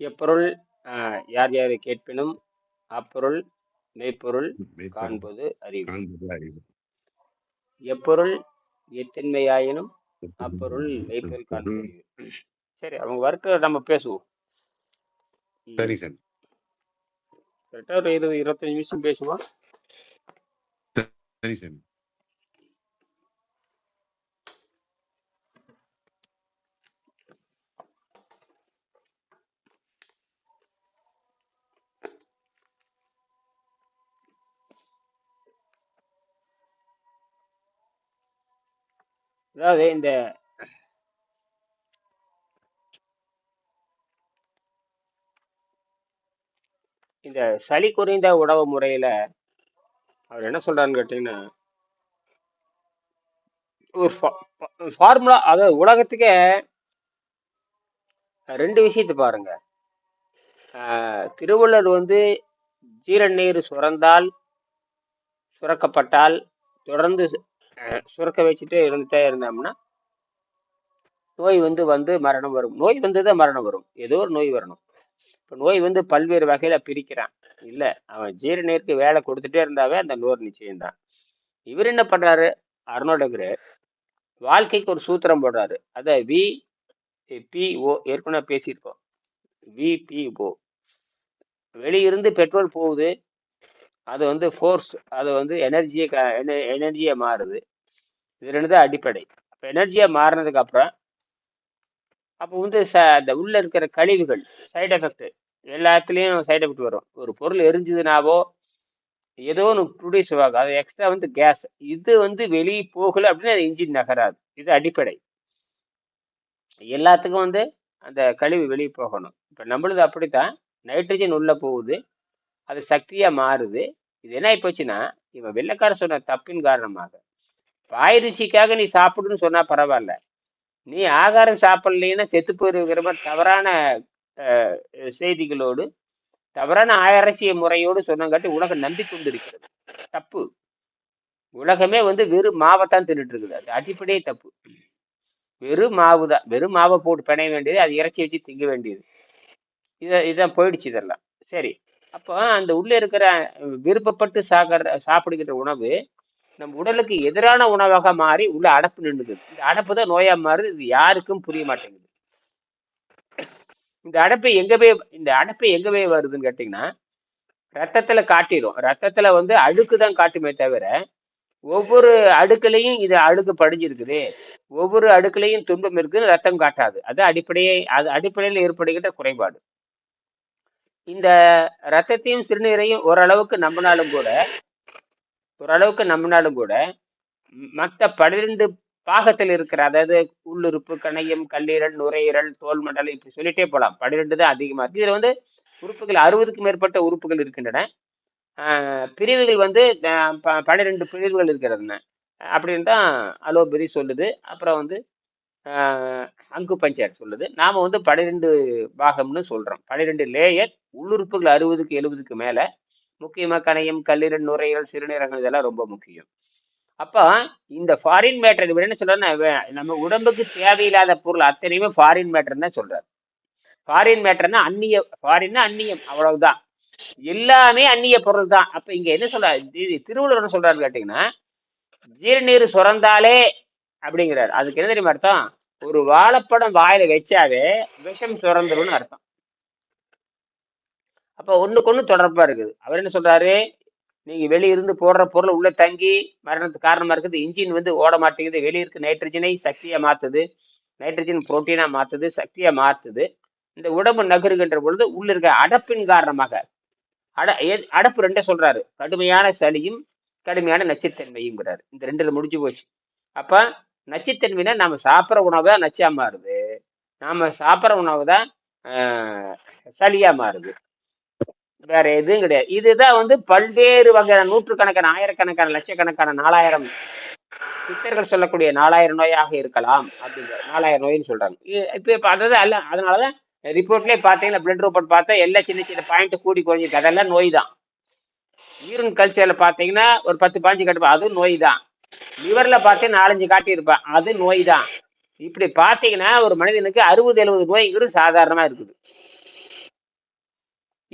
எப்பொருள் ஆஹ், யார் யாரை கேட்பினும் அப்பொருள் மெய்ப்பொருள் மெய்ப்பொருள். காண்பது அறிவு. காண்பது அறிவு. எப்பொருள் எத்தன்மையாயினும் அப்பொருள் மெய்ப்பொருள் காண்பது ம், அறிவு. சரி அவங்க ஒர்க்கு நம்ம பேசுவோம். ம். சரி சார். கரெக்டாக ஒரு இருபது இருபத்தஞ்சு நிமிஷம் பேசுவோம். சரி சார். அதாவது இந்த இந்த சளி குறைந்த உணவு முறையில அவர் என்ன சொல்றாருன்னு கேட்டீங்கன்னா ஒரு ஃபார்முலா அதாவது உலகத்துக்கே ரெண்டு விஷயத்தை பாருங்க. திருவள்ளுவர் வந்து ஜீரநீர் சுரந்தால் சுரக்கப்பட்டால் தொடர்ந்து சுரக்க வச்சுட்டே இருந்துட்டே இருந்தோம்னா நோய் வந்து வந்து மரணம் வரும். நோய் வந்துதான் மரணம் வரும். ஏதோ ஒரு நோய் வரணும். இப்போ நோய் வந்து பல்வேறு வகையில பிரிக்கிறான். இல்ல அவன் ஜீரநீருக்கு வேலை கொடுத்துட்டே இருந்தாவே அந்த நோய் நிச்சயம்தான். இவர் என்ன பண்றாரு? அருணோடகர் வாழ்க்கைக்கு ஒரு சூத்திரம் போடுறாரு. அதை வி பிஓ ஏற்கனவே பேசியிருக்கோம். விபிஓ வெளியிருந்து பெட்ரோல் போகுது. அது வந்து ஃபோர்ஸ் அது வந்து எனர்ஜியை க எனர்ஜியை மாறுது. இது ரெண்டு தான் அடிப்படை. அப்போ எனர்ஜியாக மாறினதுக்கு அப்புறம் அப்போ வந்து ச அந்த உள்ளே இருக்கிற கழிவுகள் சைடு எஃபெக்ட் எல்லாத்துலேயும் சைடு எஃபெக்ட் வரும். ஒரு பொருள் எரிஞ்சுதுனாவோ ஏதோ ஒன்று ப்ரொடியூஸ் ஆகும் அது எக்ஸ்ட்ரா வந்து கேஸ் இது வந்து வெளியே போகலை அப்படின்னா அது இன்ஜின் நகராது. இது அடிப்படை. எல்லாத்துக்கும் வந்து அந்த கழிவு வெளியே போகணும். இப்போ நம்மளுது அப்படித்தான். நைட்ரஜன் உள்ளே போகுது. அது சக்தியா மாறுது. இது என்ன ஆகி போச்சுன்னா இவன் வெள்ளைக்காரன் சொன்ன தப்பின் காரணமாக. பாய் ருசிக்காக நீ சாப்பிடுன்னு சொன்னா பரவாயில்ல. நீ ஆகாரம் சாப்பிடலைன்னா செத்து போயிருக்கிற மாதிரி தவறான செய்திகளோடு தவறான ஆராய்ச்சிய முறையோடு சொன்னங்காட்டி உலகம் நம்பி கொண்டிருக்கிறது. தப்பு. உலகமே வந்து வெறும் மாவைத்தான் தின்னுட்டு இருக்குது அது அடிப்படையே தப்பு. வெறும் மாவு தான். வெறும் மாவை போட்டு பிணைய வேண்டியது அது இறைச்சி வச்சு திங்க வேண்டியது. இதை இதான் போயிடுச்சு இதெல்லாம். சரி. அப்போ அந்த உள்ளே இருக்கிற விருப்பப்பட்டு சாகிற சாப்பிடுகிற உணவு நம் உடலுக்கு எதிரான உணவாக மாறி உள்ள அடப்பு நின்றுது. இந்த அடப்பு தான் நோயா மாறுது. இது யாருக்கும் புரிய மாட்டேங்குது. இந்த அடப்பு எங்க போய் இந்த அடப்பு எங்க போய் வருதுன்னு கேட்டிங்கன்னா ரத்தத்துல காட்டிடும் ரத்தத்துல வந்து அழுக்கு தான் காட்டுமே தவிர ஒவ்வொரு அடுக்குலையும் இது அழுக்கு படிஞ்சிருக்குது. ஒவ்வொரு அடுக்குலையும் துன்பம் இருக்குன்னு ரத்தம் காட்டாது. அது அடிப்படையே அது அடிப்படையில் ஏற்படுகின்ற குறைபாடு. இந்த ரத்தத்தையும் சிறுநீரையும் ஓரளவுக்கு நம்பினாலும் கூட ஓரளவுக்கு நம்பினாலும் கூட மற்ற பன்னிரெண்டு பாகத்தில் இருக்கிற அதாவது உள்ளுறுப்பு கணையம் கல்லீரல் நுரையீரல் தோல் மண்டல் இப்படி சொல்லிட்டே போகலாம். பன்னிரெண்டு தான் அதிகமாக இருக்குது இதில் வந்து உறுப்புகள் அறுபதுக்கும் மேற்பட்ட உறுப்புகள் இருக்கின்றன. பிரிவுகள் வந்து ப- பன்னிரெண்டு பிரிவுகள் இருக்கிறதுன அப்படின்னு தான் அலோபதி சொல்லுது. அப்புறம் வந்து அங்கு பஞ்சாயத்து சொல்லுது. நாம் வந்து பன்னிரெண்டு பாகம்னு சொல்கிறோம் பன்னிரெண்டு லேயர் உள்ளுறுப்புகள் அறுபதுக்கு எழுபதுக்கு மேல முக்கியமா கணையம் கல்லீரல் நுரையீரல் சிறுநீரகம் இதெல்லாம் ரொம்ப முக்கியம். அப்போ இந்த ஃபாரின் மேட்டர் இவர் என்ன சொல்றாருன்னா நம்ம உடம்புக்கு தேவையில்லாத பொருள் அத்தனையுமே ஃபாரின் மேட்டர் தான் சொல்றாரு. ஃபாரின் மேட்டர்னா அந்நிய ஃபாரின்னா அந்நியம் அவ்வளவுதான். எல்லாமே அந்நிய பொருள் தான். அப்ப இங்க என்ன சொல்ற திருவள்ளுவர் என்ன சொல்றாரு கேட்டீங்கன்னா ஜீரநீர் சுரந்தாலே அப்படிங்கிறாரு. அதுக்கு என்ன தெரியுமா அர்த்தம்? ஒரு வாழைப்படம் வாயில வச்சாவே விஷம் சுரந்துரும்னு அர்த்தம். அப்போ ஒண்ணுக்கு ஒண்ணு தொடர்பாக இருக்குது. அவர் என்ன சொல்கிறாரு நீங்கள் வெளியிருந்து போடுற பொருள் உள்ளே தங்கி மரணத்துக்கு காரணமாக இருக்குது. இன்ஜின் வந்து ஓட மாட்டேங்குது. வெளியிருக்கு நைட்ரஜனை சக்தியாக மாற்றுது நைட்ரஜன் புரோட்டீனாக மாற்றுது சக்தியாக மாற்றுது இந்த உடம்பு நகருகின்ற பொழுது உள்ள இருக்க அடப்பின் காரணமாக அட ஏ- அடப்பு ரெண்டே சொல்கிறாரு கடுமையான சளியும் கடுமையான நச்சுத்தன்மையுங்கிறாரு இந்த ரெண்டில் முடிஞ்சு போச்சு. அப்போ நச்சுத்தன்மைனா நாம் சாப்பிட்ற உணவு தான் நச்சா மாறுது. நாம் சாப்பிட்ற உணவு தான் சளியாக மாறுது. வேற எதுவும் கிடையாது. இதுதான் வந்து பல்வேறு வகையான நூற்றுக்கணக்கான ஆயிரக்கணக்கான லட்சக்கணக்கான நாலாயிரம் சித்தர்கள் சொல்லக்கூடிய நாலாயிரம் நோயாக இருக்கலாம் அப்படிங்கிற நாலாயிரம் நோயின்னு சொல்றாங்க. இப்போ இப்போ இப்ப அதாவது அல்ல அதனாலதான் ரிப்போர்ட்லேயே பார்த்தீங்கன்னா பிளட் ரிப்போர்ட் பார்த்தா எல்லா சின்ன சின்ன பாயிண்ட் கூடி குறைஞ்சிருக்கு. அதெல்லாம் நோய் தான் யூரின் கல்ச்சரில் பார்த்தீங்கன்னா ஒரு பத்து பாஞ்சு கட்டுப்பா அதுவும் நோய் தான் லிவரில் பார்த்தீங்கன்னா நாலஞ்சு காட்டியிருப்பேன் அது நோய் தான் இப்படி பார்த்தீங்கன்னா ஒரு மனிதனுக்கு அறுபது எழுபது நோய்ங்கிறது சாதாரணமாக இருக்குது.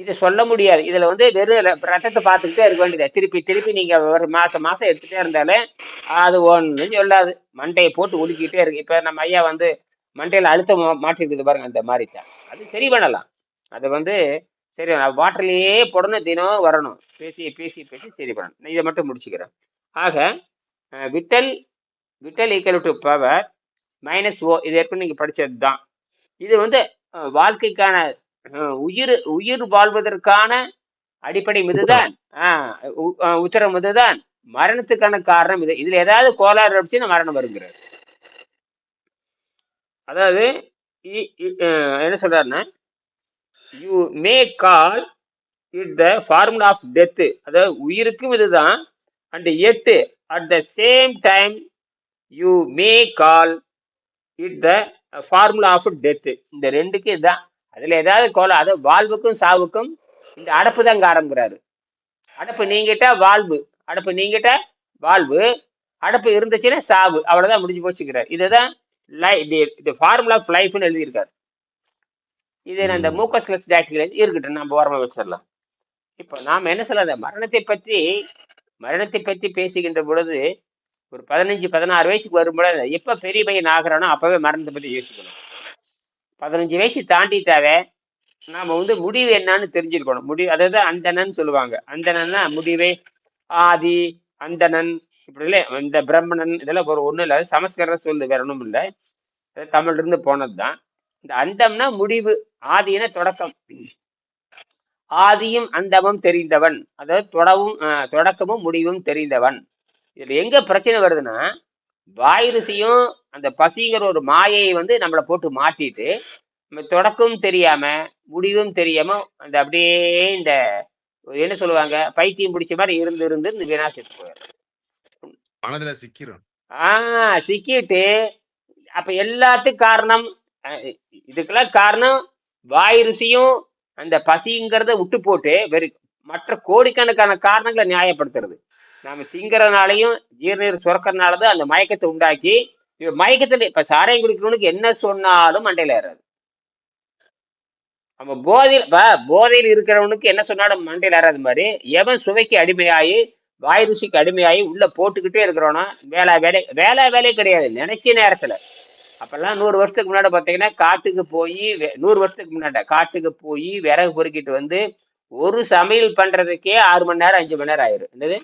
இதை சொல்ல முடியாது. இதுல வந்து வெறும் ரசத்தை பார்த்துக்கிட்டே இருக்க வேண்டியது? திருப்பி திருப்பி நீங்க ஒரு மாசம் மாசம் எடுத்துட்டே இருந்தாலே அது ஒன்று சொல்லாது. மண்டையை போட்டு உலுக்கிட்டே இருக்கு. இப்ப நம்ம ஐயா வந்து மண்டையில அழுத்தம் மாற்றிருக்குது பாருங்க அந்த மாதிரி தான் அது சரி பண்ணலாம். அது வந்து சரி வாட்டர்லயே போடணும் தினம் வரணும். பேசி பேசி பேசி சரி பண்ணணும். இதை மட்டும் முடிச்சுக்கிறேன். ஆக vital vital equal to power minus O இது ஏற்கனவே நீங்கள் படித்தது தான் இது வந்து வாழ்க்கைக்கான உயிர் உயிர் வாழ்வதற்கான அடிப்படை இதுதான் ஆஹ் உத்தரம் இதுதான் மரணத்துக்கான காரணம் இது. இதுல ஏதாவது கோளாறு அடிச்சுன்னா மரணம் வருங்கிறார். அதாவது இ- இ- என்ன சொல்றாருன்னா you may call it the formula of death அதாவது உயிருக்கும் இதுதான் அண்ட் எட்டு at the same time you may call it the formula of death இந்த ரெண்டுக்கும் இதுதான். அதுல ஏதாவது கோல அது வாழ்வுக்கும் சாவுக்கும் இந்த அடப்பு தான் காரம்ங்கிறாரு அடப்பு நீங்கிட்டா வாழ்வு அடப்பு நீங்கிட்டா வாழ்வு அடப்பு இருந்துச்சுன்னா சாவு அவ்வளவுதான் முடிஞ்சு போச்சுக்கிறார் இதுதான் லை இது ஃபார்முலா ஆஃப் லைஃப்னு எழுதியிருக்காரு. இது ம். மூக்கஸ்லெஸ் ஜாக்கில் இருக்கட்டும் நம்ம ஓரமா வச்சிடலாம். இப்போ நாம என்ன சொல்ல மரணத்தை பற்றி மரணத்தை பற்றி பேசுகின்ற பொழுது ஒரு பதினஞ்சு பதினாறு வயசுக்கு வரும்பொழுது எப்ப பெரிய பையன் ஆகிறானோ அப்பவே மரணத்தை பத்தி யோசிக்கணும். பதினஞ்சு வயசு தாண்டிட்டாவே நாம வந்து முடிவு என்னன்னு தெரிஞ்சிருக்கணும் முடிவு அதாவது அந்தணன் சொல்லுவாங்க. அந்தணன்னா முடிவே ஆதி அந்தணன் இப்படி இல்லை இந்த பிரம்மணன் இதெல்லாம் ஒரு ஒன்றும் இல்லை. சமஸ்கிருத சொல்லு வேற இல்லை. தமிழ்ல இருந்து போனதுதான். இந்த அந்தம்னா முடிவு ஆதினா தொடக்கம். ஆதியும் அந்தமும் தெரிந்தவன். அதாவது தொடவும் தொடக்கமும் முடிவும் தெரிந்தவன். இதுல எங்க பிரச்சனை வருதுன்னா வாயிறுசியும் அந்த பசிங்கிற ஒரு மாயையை வந்து நம்மளை போட்டு மாட்டிட்டு நம்ம தொடக்கமும் தெரியாம முடிவும் தெரியாம அந்த அப்படியே இந்த என்ன சொல்லுவாங்க பைத்தியம் பிடிச்ச மாதிரி இருந்து இருந்து இந்த வினாசத்துக்கு போயிடும் மனதுல சிக்கிறோம் ஆஹ் சிக்கிட்டு அப்ப எல்லாத்துக்கும் காரணம் இதுக்கெல்லாம் காரணம் வாய் ருசியும் அந்த பசிங்கிறத விட்டு போட்டு வெறு மற்ற கோடிக்கணக்கான காரணங்களை நியாயப்படுத்துறது. நாம திங்கிறதுனாலையும் ஜீரணீர் சுரக்கிறதுனால தான் அந்த மயக்கத்தை உண்டாக்கி இப்ப மயக்கத்துல இப்ப சாராயம் குடிக்கிறவனுக்கு என்ன சொன்னாலும் மண்டையில ஏறாது. நம்ம போதையில் இப்ப போதையில் இருக்கிறவனுக்கு என்ன சொன்னாலும் மண்டையில ஏறாது மாதிரி எவன் சுவைக்கு அடிமையாகி வாய் ருசிக்கு அடிமையாகி உள்ள போட்டுக்கிட்டே இருக்கிறோன்னா வேலை வேலை வேலை வேலையே கிடையாது நினைச்ச நேரத்துல. அப்பெல்லாம் நூறு வருஷத்துக்கு முன்னாடி பார்த்தீங்கன்னா காட்டுக்கு போய் நூறு வருஷத்துக்கு முன்னாடி காட்டுக்கு போய் விறகு பொறுக்கிட்டு வந்து ஒரு சமையல் பண்றதுக்கே ஆறு மணி நேரம் அஞ்சு மணி நேரம் ஆயிரும். என்னது?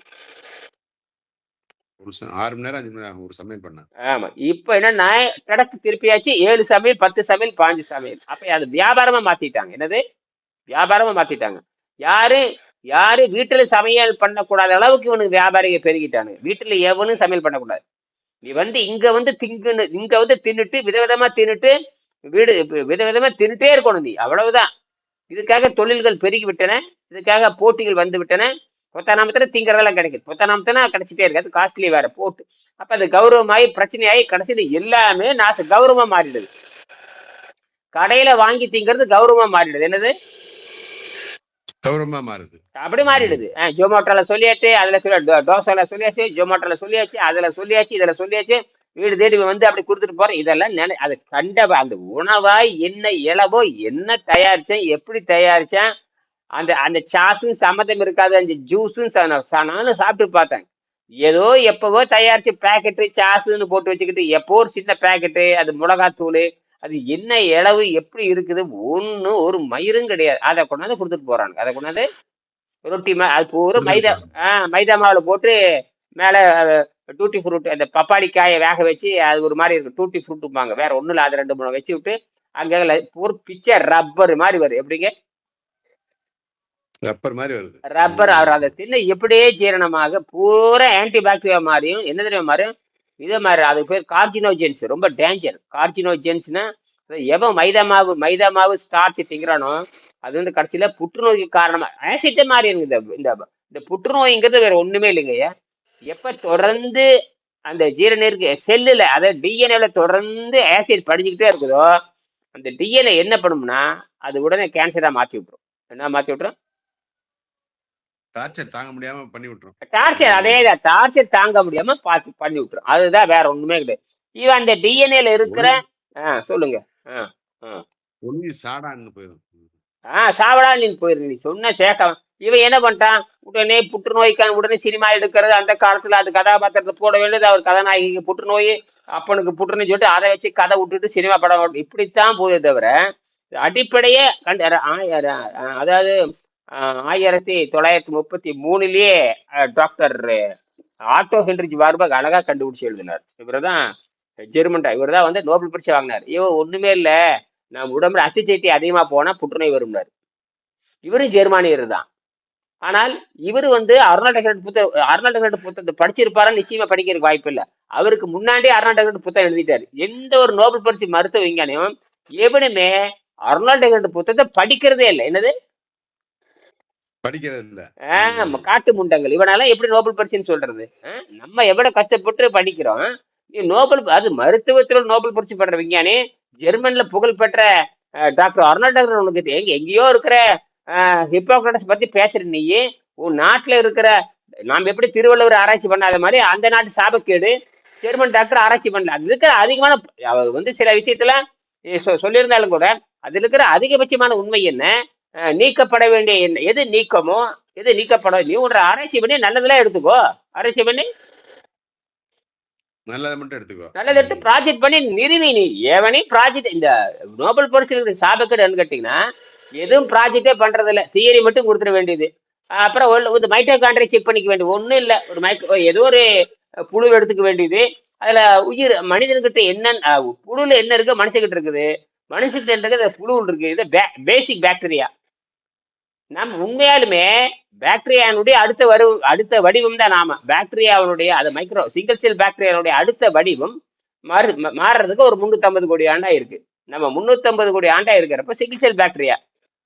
ஒரு ஆறு மணி நேரம் அஞ்சு மணி நேரம் ஒரு சமையல் பண்ண. ஆமா. இப்ப என்னன்னா கிடக்கு திருப்பியாச்சு ஏழு சமையல் பத்து சமையல் பாஞ்சு சமையல். அப்ப அது வியாபாரமா மாத்திட்டாங்க. என்னது? வியாபாரமா மாத்திட்டாங்க. யாரு யாரு வீட்டுல சமையல் பண்ணக்கூடாத அளவுக்கு இவனுக்கு வியாபாரிக பெருகிட்டானு வீட்டுல எவனும் சமையல் பண்ணக்கூடாது. நீ வந்து இங்க வந்து திங்குன்னு இங்க வந்து தின்னுட்டு விதவிதமா தின்னுட்டு வீடு விதவிதமா தின்னுட்டே இருக்கணும் நீ. அவ்வளவுதான். இதுக்காக தொழில்கள் பெருகி விட்டன இதுக்காக போட்டிகள் வந்து விட்டன. பொத்தானாமத்துல திங்கிறதெல்லாம் கிடைக்குது. பொத்தானாமத்தினா கிடைச்சிட்டே இருக்காது காஸ்ட்லி வேற போட்டு. அப்ப அது கௌரவமாயி பிரச்சனையாகி கடைசியில எல்லாமே நாச கௌரவமா மாறிடுது. கடையில வாங்கி திங்கிறது கௌரவமா மாறிடுது. என்னது? கௌரவமா மாறுது. அப்படி மாறிடுது. ஜொமேட்டோல சொல்லியாச்சு அதுல சொல்ல டோ- தோசைல சொல்லியாச்சு ஜொமேட்டோல சொல்லியாச்சு அதுல சொல்லியாச்சு இதுல சொல்லியாச்சு வீடு தேடி வந்து அப்படி கொடுத்துட்டு போறேன் இதெல்லாம் நினை அது கண்ட அந்த உணவாய் என்ன இளவோ என்ன தயாரிச்சேன் எப்படி தயாரிச்சேன் அந்த அந்த சாஸும் சம்மதம் இருக்காது. அந்த ஜூஸும் நானும் சாப்பிட்டு பார்த்தேன். ஏதோ எப்பவோ தயாரிச்சு பேக்கெட்டு சாஸுன்னு போட்டு வச்சுக்கிட்டு எப்போ ஒரு சின்ன பேக்கெட்டு அது மிளகாத்தூள் அது என்ன இளவு எப்படி இருக்குது? ஒன்றும் ஒரு மயிரும் கிடையாது. அதை கொண்டாந்து கொடுத்துட்டு போறானுங்க. அதை கொண்டாந்து ரொட்டி மா அது பூரா மைதா ஆ மைதா மாவில் போட்டு மேலே டூட்டி ஃப்ரூட் அந்த பப்பாளி காயை வேக வச்சு அது ஒரு மாதிரி இருக்கும். டூட்டி ஃப்ரூட்டுப்பாங்க வேற ஒன்றும் இல்லை. அது ரெண்டு மூணு வச்சு விட்டு அங்கே ஒரு பிச்சை ரப்பர் மாதிரி வரும். எப்படிங்க? ரப்பர் மாதிரி வருது. ரப்பர். அவர் அதை தின்ன எப்படியே ஜீரணமாக பூரா ஆன்டி பாக்டீரியா மாதிரியும் என்ன தெரியுமா மாறும்? இதே மாதிரி அது பேர் கார்ஜினோஜென்ஸ் ரொம்ப டேஞ்சர் கார்ஜினோஜென்ஸ்னா எவன் மைதா மாவு மைதா மாவு ஸ்டார்ச் திங்கிறானோ அது வந்து கடைசியில புற்றுநோய்க்கு காரணமா ஆசிட்டே மாறி இருக்குது இந்த- இந்த புற்றுநோய்ங்கிறது வேற ஒண்ணுமே இல்லைங்கய்யா எப்ப தொடர்ந்து அந்த ஜீரநீருக்கு செல்லுல அதாவது டிஎன்ஏல தொடர்ந்து ஆசிட் படிச்சுக்கிட்டே இருக்குதோ அந்த டிஎன்ஏ என்ன பண்ணும்னா அது உடனே கேன்சரா மாத்தி விட்டுரும். என்ன மாத்தி விட்டுரும்? டார்ச்சர் தாங்க முடியாம பண்ணி விட்டுரும். டார்ச்சர் அதே தான். டார்ச்சர் தாங்க முடியாம பார்த்து பண்ணி விட்டுரும். அதுதான் வேற ஒண்ணுமே கிடையாது. இவன் அந்த டிஎன்ஏல இருக்கிற சொல்லுங்க. ஒன்லி சாடான்னு போயிடும் ஆ சாவடா நீ போயிரு நீ சொன்ன சேக்கம் இவன் என்ன பண்ணிட்டான்? உடனே புற்றுநோய்க்கான உடனே சினிமா எடுக்கிறது அந்த காலத்துல அது கதாபாத்திரத்தை போட வேண்டியது அவர் கதாநாயகிக்கு புற்றுநோய் அப்பனுக்கு புற்றுநோய் சொல்லிட்டு அதை வச்சு கதை விட்டுட்டு சினிமா படம் இப்படித்தான் போதே தவிர அடிப்படையே கண்டு அதாவது ஆயிரத்தி தொள்ளாயிரத்தி முப்பத்தி மூணுலயே டாக்டர் ஆட்டோ ஹென்ரிச் வார்பக் அழகா கண்டுபிடிச்சு எழுதினார். இவர்தான் ஜெர்மன்டா இவர் தான் வந்து நோபல் பரிசு வாங்கினார். இவ ஒண்ணுமே இல்ல. நம்ம உடம்புல அசிடிட்டி அதிகமா போனா புற்றுநோய் வரும்னார். இவரும் ஜெர்மானியர் தான். ஆனால் இவர் வந்து அருணாடக புத்தக அருணாடக புத்தகத்தை படிச்சிருப்பாரா நிச்சயமா படிக்கிறதுக்கு வாய்ப்பு இல்லை. அவருக்கு முன்னாடியே அருணாடக புத்தகம் எழுதிட்டாரு. எந்த ஒரு நோபல் பரிசு மருத்துவ விஞ்ஞானியும் எவனுமே அருணாடக புத்தகத்தை படிக்கிறதே இல்லை. என்னது? படிக்கிறது இல்ல ஆஹ் காட்டு முண்டங்கள். இவனால எப்படி நோபல் பரிசுன்னு சொல்றது? நம்ம எவ்வளவு கஷ்டப்பட்டு படிக்கிறோம்? நீ நோபல் அது மருத்துவத்துல நோபல் பரிசு பெற்ற விஞ்ஞானி ஜெர்மன்ல புகழ்பெற்ற அஹ், டாக்டர் அர்னால்டர் உனக்கு எங்க எங்கேயோ இருக்கிற ஹிப்போக்ரட்டஸ் பத்தி பேசுற நீ உன் நாட்டுல இருக்கிற நாம் எப்படி திருவள்ளுவர் ஆராய்ச்சி பண்ணாத மாதிரி அந்த நாட்டு சாபக்கேடு ஜெர்மன் டாக்டர் ஆராய்ச்சி பண்ணல. அது இருக்கிற அதிகமான அவர் வந்து சில விஷயத்துல eh, சொ- சொல்லியிருந்தாலும் கூட அதுல இருக்கிற அதிகபட்சமான உண்மை என்ன? நீக்கப்பட வேண்டிய என்ன எது நீக்கமோ எது நீக்கப்பட நீ ஒரு ஆராய்ச்சி பண்ணி நல்லதெல்லாம் எடுத்துக்கோ. ஆராய்ச்சி பண்ணி நல்லதை மட்டும் எடுத்துக்கோ. நல்லதை எடுத்து ப்ராஜெக்ட் பண்ணி நிறுவி நீ. ஏவனே ப்ராஜெக்ட் இந்த நோபல் பரிசு சாபக்கேடுன்னு கேட்டீங்கன்னா எதுவும் ப்ராஜெக்டே பண்றது இல்ல தியரி மட்டும் கொடுத்துட வேண்டியது. அப்புறம் ஒரு மைட்டோகாண்ட்ரியை செக் பண்ணிக்க வேண்டியது. ஒண்ணும் இல்ல. ஒரு மைக்ரோ ஏதோ ஒரு புழு எடுத்துக்க வேண்டியது. அதுல உயிர் மனிதன்கிட்ட என்ன புழுல என்ன இருக்கு? மனுஷங்கிட்ட இருக்குது. மனுஷங்கிட்ட என்ன இருக்கு அது புழு இருக்கு இது பேசிக் பாக்டீரியா நம் உண்மையாலுமே பாக்டீரியானுடைய அடுத்த வரு அடுத்த வடிவம் தான் நாம. பாக்டீரியாவுடைய அது மைக்ரோ சிங்கிள் செல் பாக்டீரியாவுடைய அடுத்த வடிவம் மாறு மாறுறதுக்கு ஒரு முந்நூற்றம்பது கோடி ஆண்டா இருக்கு. நம்ம முந்நூற்றம்பது கோடி ஆண்டா இருக்கிறப்ப சிங்கிள் செல் பாக்டீரியா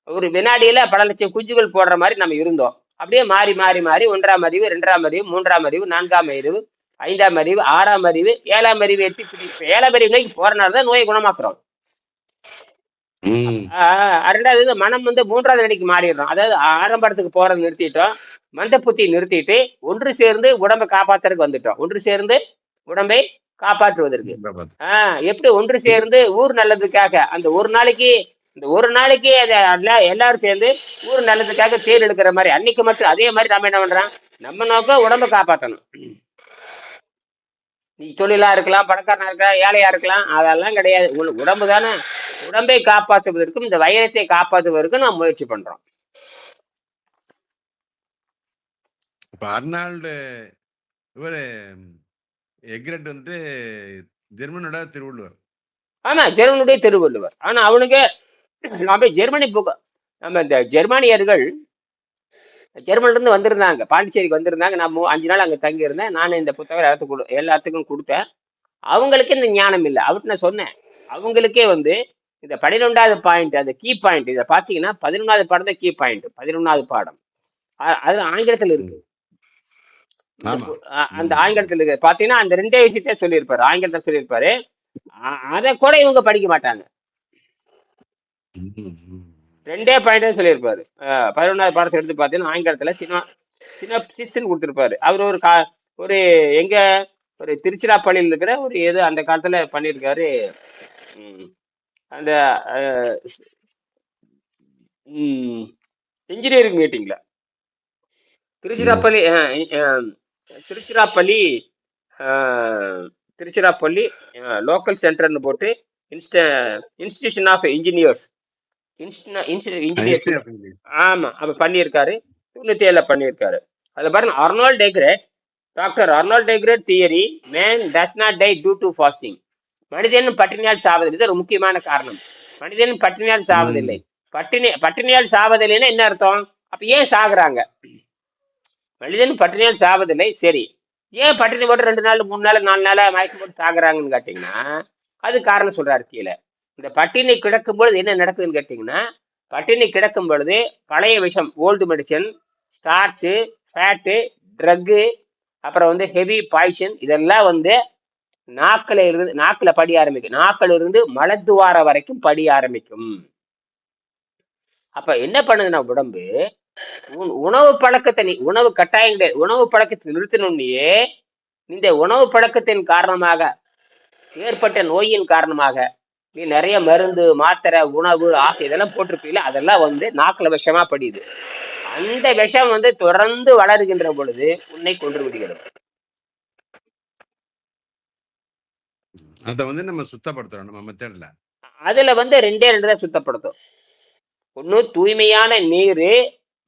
ஒரு வினாடியில பல லட்சம் குஞ்சுகள் போடுற மாதிரி நம்ம இருந்தோம். அப்படியே மாறி மாறி மாறி ஒன்றாம் அறிவு ரெண்டாம் அறிவு மூன்றாம் அறிவு நான்காம் அறிவு ஐந்தாம் அறிவு ஆறாம் அறிவு ஏழாம் அறிவு எத்தி ஏழாம் அறிவு நோய்க்கு போறனால தான் நோயை குணமாக்குறோம். ரெண்டாவது மனம் வந்து மூன்றாவது நிலைக்கு மாறிடுறோம் அதாவது ஆரம்பத்துக்கு போறதை நிறுத்திட்டோம். மந்த புத்தி நிறுத்திட்டு ஒன்று சேர்ந்து உடம்பை காப்பாத்துறதுக்கு வந்துட்டோம். ஒன்று சேர்ந்து உடம்பை காப்பாற்றுவதற்கு. ஆஹ் எப்படி ஒன்று சேர்ந்து ஊர் நல்லதுக்காக அந்த ஒரு நாளைக்கு இந்த ஒரு நாளைக்கு அதை எல்லா- எல்லாரும் சேர்ந்து ஊர் நல்லதுக்காக தேர் எடுக்கிற மாதிரி அன்னைக்கு மட்டும் அதே மாதிரி நம்ம என்ன பண்றோம்? நம்ம நோக்கம் உடம்பை காப்பாற்றணும். நீ தொழிலா இருக்கலாம் பணக்காரனா இருக்கலாம் ஏழையா இருக்கலாம் அதெல்லாம் கிடையாது. உங்களுக்கு உடம்பு தானே. உடம்பை காப்பாற்றுவதற்கும் இந்த வைரத்தை காப்பாற்றுவதற்கும் நாம் முயற்சி பண்றோம். இப்ப அர்னால்டு இவரு எக்ரெட் வந்து ஜெர்மனோட திருவள்ளுவர். ஆமா ஜெர்மனுடைய திருவள்ளுவர். ஆனா அவனுக்கு நாம ஜெர்மனி புக நம்ம இந்த ஜெர்மானியர்கள் ஜெர்மன்ல இருந்து வந்திருந்தாங்க பாண்டிச்சேரிக்கு வந்திருந்தாங்க. நான் அஞ்சு நாள் அங்க தங்கி இருந்தேன் நான் இந்த புத்தகம் எல்லாத்துக்கும் எல்லாத்துக்கும் கொடுத்தேன். அவங்களுக்கு இந்த ஞானம் இல்லை. அவர்கிட்ட நான் சொன்னேன். அவங்களுக்கே வந்து இந்த பன்னிரெண்டாவது பாயிண்ட் அந்த கீ பாயிண்ட் இதை பார்த்தீங்கன்னா பதினொன்றாவது பாடம் தான் கீ பாயிண்ட் பதினொன்றாவது பாடம். அது ஆங்கிலத்தில் இருக்கு. அந்த ஆங்கிலத்தில் இருக்கு. பார்த்தீங்கன்னா அந்த ரெண்டே விஷயத்தையே சொல்லியிருப்பாரு. ஆங்கிலத்தை சொல்லியிருப்பாரு. அதை கூட இவங்க படிக்க மாட்டாங்க. ரெண்டே பாயிண்ட் சொல்லியிருப்பாரு. பதினொன்றாவது பாடத்தை எடுத்து பார்த்தீங்கன்னா ஆங்கிலத்தில் சினிமா சினப்சிஸ்ன்னு கொடுத்துருப்பாரு. அவர் ஒரு கா ஒரு எங்க ஒரு திருச்சிராப்பள்ளியில் இருக்கிற ஒரு ஏதோ அந்த காலத்துல பண்ணியிருக்காரு. அந்த இன்ஜினியரிங் மீட்டிங்ல திருச்சிராப்பள்ளி திருச்சிராப்பள்ளி திருச்சிராப்பள்ளி லோக்கல் சென்டர்னு போட்டு இன்ஸ்ட இன்ஸ்டிடியூஷன் ஆஃப் இன்ஜினியர்ஸ் இன்ஜினியர்ஸ். ஆமா அப்ப பண்ணியிருக்காரு. தொண்ணூத்தி ஏழுல பண்ணியிருக்காரு. அதுல பாருங்க அர்னால்ட் டெக்ரேட் doctor Arnold decorate theory man does not die due to fasting மனிதன் பட்டினியால் சாவதில்லை. இது ஒரு முக்கியமான காரணம். மனிதன் பட்டினியால் சாவதில்லை. பட்டினி பட்டினியால் சாவதில்லைன்னா என்ன அர்த்தம்? அப்ப ஏன் சாகுறாங்க? மனிதன் பட்டினியால் சாவதில்லை. சரி. ஏன் பட்டினி போட்டு ரெண்டு நாள் மூணு நாள் நாலு நாள் மயக்கம் போட்டு சாகுறாங்கன்னு கேட்டீங்கன்னா அது காரணம் சொல்றாரு கீழே. இந்த பட்டினி கிடக்கும் பொழுது என்ன நடக்குதுன்னு கேட்டீங்கன்னா பட்டினி கிடக்கும் பொழுது பழைய விஷம் old medicine starch fat drug அப்புறம் வந்து ஹெவி பாய்சன் இதெல்லாம் வந்து நாக்கில் இருந்து நாக்கில் படி ஆரம்பிக்கும். நாக்கில் இருந்து மலத்துவார வரைக்கும் படி ஆரம்பிக்கும். அப்ப என்ன பண்ணுதுன்னா உடம்பு உன் உணவு பழக்கத்தை நீ உணவு கட்டாயம் கிடையாது உணவு பழக்கத்தை நிறுத்தணும்னியே இந்த உணவு பழக்கத்தின் காரணமாக ஏற்பட்ட நோயின் காரணமாக நீ நிறைய மருந்து மாத்திரை உணவு ஆசை இதெல்லாம் போட்டிருப்பீல அதெல்லாம் வந்து நாக்குல விஷமா படியுது. அந்த விஷம் வந்து தொடர்ந்து வளருகின்ற பொழுது உன்னை கொன்று விடுகிறது. அதை வந்து நம்ம சுத்தப்படுத்துறோம் நம்ம மெத்தட்ல. அதுல வந்து ரெண்டே ரெண்டு தான் சுத்தப்படுத்தும். ஒண்ணு தூய்மையான நீர்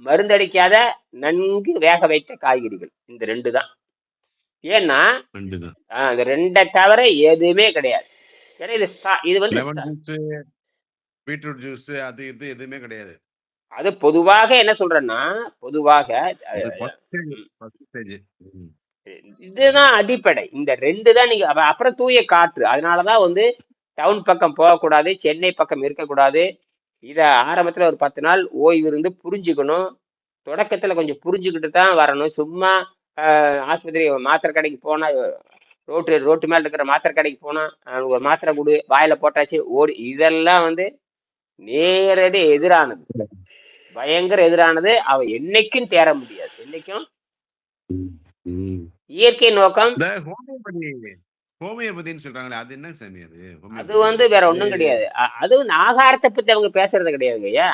மருந்தடிக்காத நன்கு வேக வைத்த காய்கறிகள். இந்த ரெண்டு தான். ஏன்னா இந்த ரெண்டை தவிர எதுவுமே கிடையாது. ஏன்னா இது இது வந்து பீட்ரூட் ஜூஸ் அது இது எதுவுமே கிடையாது. அது பொதுவாக என்ன சொல்றேன்னா பொதுவாக இதுதான் அடிப்படை. இந்த ரெண்டு தான் நீங்க அப்ப- அப்புறம் தூய காற்று. அதனாலதான் வந்து டவுன் பக்கம் போகக்கூடாது சென்னை பக்கம் இருக்கக்கூடாது. இத ஆரம்பத்துல ஒரு பத்து நாள் ஓய்வு இருந்து புரிஞ்சுக்கணும். தொடக்கத்துல கொஞ்சம் புரிஞ்சுக்கிட்டு தான் வரணும். சும்மா ஆஹ், ஆஸ்பத்திரி மாத்திரை கடைக்கு போனா ரோட்டு ரோட்டு மேல இருக்கிற மாத்திரை கடைக்கு போனா ஒரு மாத்திரை கொடு வாயில போட்டாச்சு ஓடி. இதெல்லாம் வந்து நேரடி எதிரானது. பயங்கர எதிரானது. அவ என்னைக்கும் தேர முடியாது. என்னைக்கும் இயற்கை நோக்கம். ஹோமியோபதின்னு சொல்றாங்களே அது என்ன சாமி அது? அது ஹோமியோபதி வந்து வேற ஒண்ணும் கிடையாது. அது வந்து ஆகாரத்தை பத்தி அவங்க பேசுறது கிடையாதுங்க ஐயா.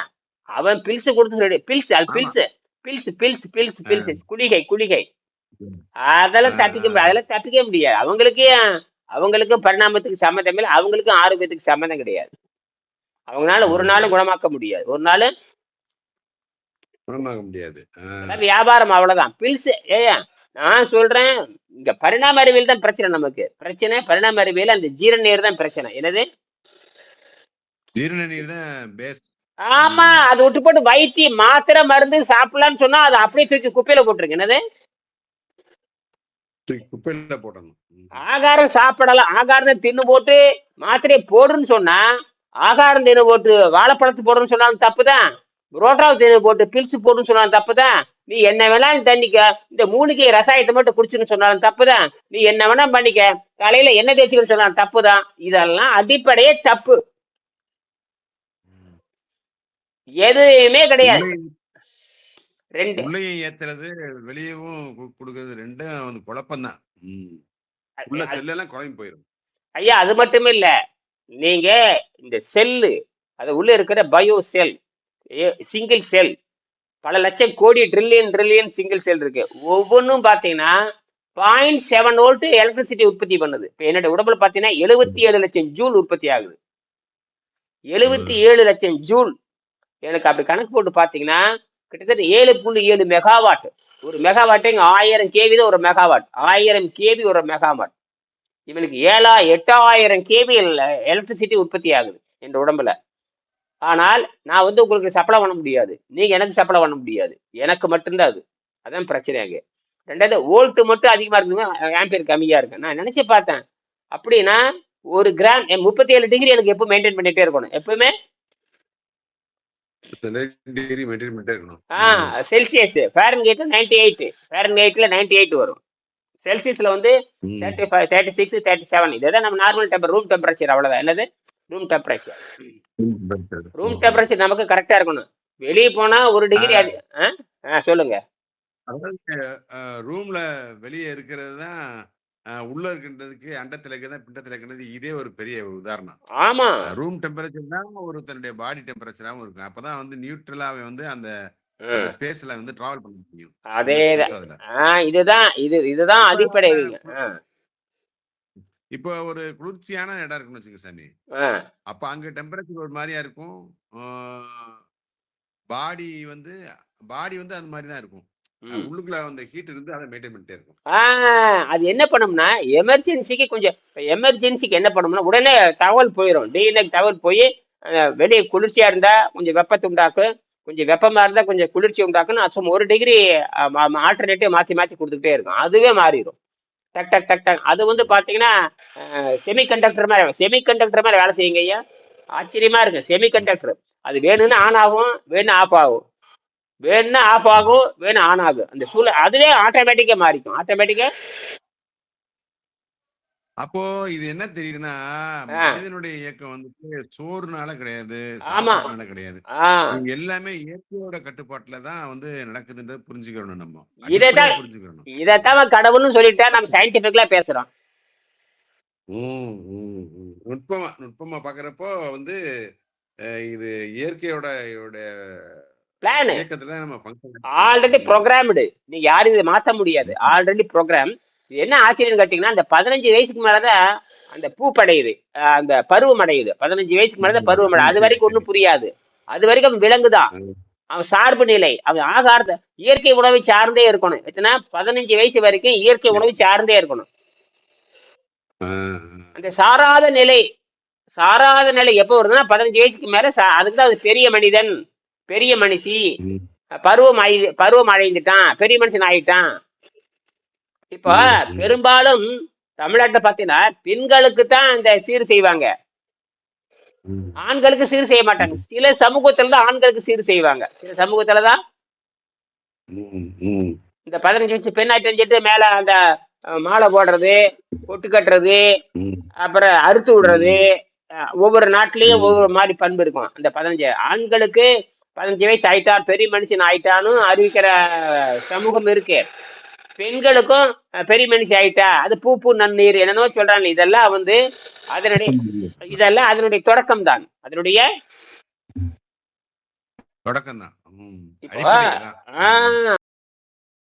அவன் பில்ஸ் கொடுத்து pills. Pills pills pills pills. Pills குளிகை குளிகை. அதெல்லாம் தப்பிக்க அதெல்லாம் தப்பிக்க முடியாது. அவங்களுக்கே அவங்களுக்கும் பரிணாமத்துக்கு சம்மந்தம் இல்லை அவங்களுக்கும் ஆரோக்கியத்துக்கு சம்மந்தம் கிடையாது. அவங்களால ஒரு. நாளும் குணமாக்க முடியாது. ஒரு நாள் குணமாக முடியாது. வியாபாரம் அவ்வளவுதான். பில்ஸ் ஏயா நான் சொல்றேன் இங்க பரிணாம அறிவியல் தான் பிரச்சனை நமக்கு. பிரச்சனை பரிணாம அறிவியல் அந்த ஜீரண நீர் தான் பிரச்சனை. என்னது? ஜீரண நீர் தான் பேஸ் ஆமா அது விட்டு போட்டு வைத்தியம் மாத்திரை மருந்து சாப்பிடலாம்னு சொன்னா அதை அப்படியே தூக்கி குப்பையில போட்டுருங்க. என்னது? குப்பையில போடணும். ஆகாரம் சாப்பிடலாம். ஆகாரம் தின்னு போட்டு மாத்திரையை போடுன்னு சொன்னா ஆகாரம் தின்னு போட்டு வாழைப்பழத்து போடுன்னு சொன்னாலும் தப்புதான். புரோட்டாவை தின்னு போட்டு பில்ஸ் போடுன்னு சொன்னாலும் தப்புதான் நீ என்ன வேணாலும் தண்ணிக்க. இந்த மூலிகை ரசாயத்தை மட்டும் குடிச்சுன்னு சொன்னாலும் தப்புதான் நீ என்ன வேணா பண்ணிக்க. தலையில எண்ணெய் தேய்ச்சிக்கன்னு சொன்னாலும் தப்புதான் இதெல்லாம் அடிப்படையே தப்பு. எதுவுமே கிடையாது. ரெண்டு. உள்ளேயும் ஏத்துறது வெளியவும் கொடுக்கறது ரெண்டும் வந்து குழப்பம்தான். ம். உள்ள செல்லெல்லாம் குழம்பு போயிடும் ஐயா அது மட்டும் இல்ல. நீங்க இந்த செல்லு அது உள்ள இருக்கிற பயோ செல் சிங்கிள் செல் பல லட்சம் கோடி ட்ரில்லியன் ட்ரில்லியன் சிங்கிள் செல் இருக்கு. ஒவ்வொன்றும் பார்த்தீங்கன்னா பாயிண்ட் செவன் வோல்ட் எலக்ட்ரிசிட்டி உற்பத்தி பண்ணுது. இப்போ என்னோட உடம்புல பார்த்தீங்கன்னா எழுபத்தி ஏழு லட்சம் ஜூல் உற்பத்தி ஆகுது. எழுபத்தி ஏழு லட்சம் ஜூல் எனக்கு அப்படி கணக்கு போட்டு பார்த்தீங்கன்னா கிட்டத்தட்ட ஏழு புள்ளி ஏழு மெகாவாட் ஒரு மெகாவாட்டே ஆயிரம் கேவி தான் ஒரு மெகாவாட் ஆயிரம் கேவி ஒரு மெகாவாட் இவனுக்கு ஏழா எட்டாயிரம் கேவி எலக்ட்ரிசிட்டி உற்பத்தி ஆகுது. என் உடம்புல. ஆனால் நான் வந்து உங்களுக்கு சப்ளை பண்ண முடியாது. நீங்க எனக்கு சப்ளை பண்ண முடியாது. எனக்கு மட்டும்தான் அது. அதான் பிரச்சனை அங்கே ரெண்டாவது வோல்ட் மட்டும் அதிகமா இருக்குங்க ஆம்பியர் கம்மியா இருக்கு. நான் நினைச்சு பார்த்தேன். அப்படின்னா ஒரு கிராம் முப்பத்தி ஏழு டிகிரி எனக்கு எப்போ மெயின்டைன் பண்ணிட்டே இருக்கணும். எப்பவுமே? செல்சியஸ் ஃபேரன் கேட்டு நைன்டி எயிட் ஃபேரன் கேட்ல நைன்டி எயிட் வரும். செல்சியஸ்ல வந்து. Thirty five thirty six thirty seven இதுதான் நம்ம நார்மல் டெம்பர் ரூம் டெம்பரேச்சர் அவ்வளவுதான். என்னது? ரூம் டெம்பரேச்சர் ரூம் டெம்பரேச்சர் நமக்கு கரெக்டா இருக்கணும். வெளியே போனா ஒரு டிகிரி அது சொல்லுங்க. ரூம்ல வெளியே இருக்கிறது தான் உள்ள இருக்கின்றதுக்கு அண்டத்துல இருக்கிறது பிண்டத்துல இருக்கிறது இதே ஒரு பெரிய உதாரணம். ஆமா. ரூம் டெம்பரேச்சர் தான் ஒரு தன்னுடைய பாடி டெம்பரேச்சராகவும் இருக்கும். அப்பதான் வந்து நியூட்ரலாவே வந்து அந்த ஸ்பேஸ்ல வந்து டிராவல் பண்ண முடியும். ஆ இதுதான் இது இதுதான் அடிப்படை இப்போ ஒரு குளிர்ச்சியான இடம் இருக்குன்னு வச்சுங்க சாமி. அப்ப அங்க டெம்பரேச்சர் ஒரு மாதிரியா இருக்கும். பாடி வந்து பாடி வந்து அது மாதிரி தான் இருக்கும். உள்ளுக்குள்ள அந்த ஹீட் இருந்து அதை மெயின்டைன் பண்ணிட்டே இருக்கும். அது என்ன பண்ணும்னா எமர்ஜென்சிக்கு கொஞ்சம் எமர்ஜென்சிக்கு என்ன பண்ணும்னா உடனே தகவல் போயிடும் டிஎன்ஏ தகவல் போய் வெளியே குளிர்ச்சியா இருந்தா கொஞ்சம் வெப்பத்தை உண்டாக்கும். கொஞ்சம் வெப்பமா இருந்தா கொஞ்சம் குளிர்ச்சி உண்டாக்குன்னு அது சும்மா ஒரு டிகிரி ஆல்டர்னேட்டிவ் மாத்தி மாத்தி கொடுத்துக்கிட்டே இருக்கும். அதுவே மாறிடும் டக் டக் டக் டக். அது வந்து பாத்தீங்கன்னா செமி கண்டக்டர் மாதிரி செமி கண்டக்டர் மாதிரி வேலை செய்யுங்க ஐயா. ஆச்சரியமா இருக்கு. செமி கண்டக்டர் அது வேணும்னு ஆன் ஆகும் வேணும் ஆஃப் ஆகும். வேணும்னா ஆஃப் ஆகும் வேணும் ஆன் ஆகும். அந்த சூழல் அதுவே ஆட்டோமேட்டிக்கா மாறிக்கும். ஆட்டோமேட்டிக்கா அப்போ இது என்ன தெரியுதுன்னா. மனிதனுடைய இயக்கம் வந்துட்டு சோறுனால கிடையாது ஆமா. சாப்பாட்டுனால கிடையாது. எல்லாமே இயற்கையோட கட்டுப்பாட்டுல தான் வந்து நடக்குதுன்றதை புரிஞ்சுக்கணும் நம்ம. இதைத்தான் புரிஞ்சுக்கணும். இதைத்தான் கடவுள்னு சொல்லிட்டா நம்ம சயின்டிபிக்கலா பேசுறோம். நுட்பமா நுட்பமா பார்க்குறப்போ வந்து இது இயற்கையோட பிளான் இயக்கத்துல தான் நம்ம ஃபங்க்ஷன் ஆல்ரெடி ப்ரோக்ராம்டு நீங்க யாரும் இதை மாத்த முடியாது. ஆல்ரெடி ப்ரோக்ராம் இது என்ன ஆச்சரியம் கேட்டீங்கன்னா அந்த பதினஞ்சு வயசுக்கு மேலதான் அந்த பூ படையுது. அந்த பருவம் அடையுது. பதினஞ்சு வயசுக்கு மேலதான் பருவம் அடையுது. அது வரைக்கும் ஒன்றும் புரியாது. அது வரைக்கும் அவன் விலங்குதான். அவன் சார்பு நிலை. அவன் ஆகாரத்தை இயற்கை உணவை சார்ந்தே இருக்கணும். எத்தனை? பதினஞ்சு வயசு வரைக்கும் இயற்கை உணவு சார்ந்தே இருக்கணும். அந்த சாராத நிலை சாராத நிலை எப்போ வருதுன்னா பதினஞ்சு வயசுக்கு மேல சா- அதுக்கு தான் அது பெரிய மனிதன் பெரிய மனுஷி. பருவம் ஆயி பருவம் அடைந்துட்டான். பெரிய மனுஷன் ஆயிட்டான். இப்போ. பெரும்பாலும் தமிழ்நாட்டை பார்த்தீங்கன்னா பெண்களுக்கு தான் இந்த சீர் செய்வாங்க. ஆண்களுக்கு சீர் செய்ய மாட்டாங்க. சில சமூகத்துல தான் ஆண்களுக்கு சீர் செய்வாங்க. சில சமூகத்துல தான் இந்த பதினஞ்சு வயசு பெண் ஆயிட்டு சொல்லிட்டு மேல அந்த மாலை போடுறது பொட்டு கட்டுறது அப்புறம் அறுத்து விடுறது ஒவ்வொரு நாட்டிலயும். ஒவ்வொரு மாதிரி பண்பு இருக்கும். அந்த பதினஞ்சு ஆண்களுக்கு பதினஞ்சு வயசு ஆயிட்டான் பெரிய மனுஷன் ஆயிட்டான்னு அறிவிக்கிற சமூகம் இருக்கு. பெண்களுக்கும் பெரிய மனுஷன் ஆயிட்டா அது பூ பூ நன்னீர் என்னென்னோ சொல்றாங்க இதெல்லாம் வந்து அதனுடைய இதெல்லாம் அதனுடைய தொடக்கம் தான் அதனுடைய தொடக்கம் தான் ஆஹ்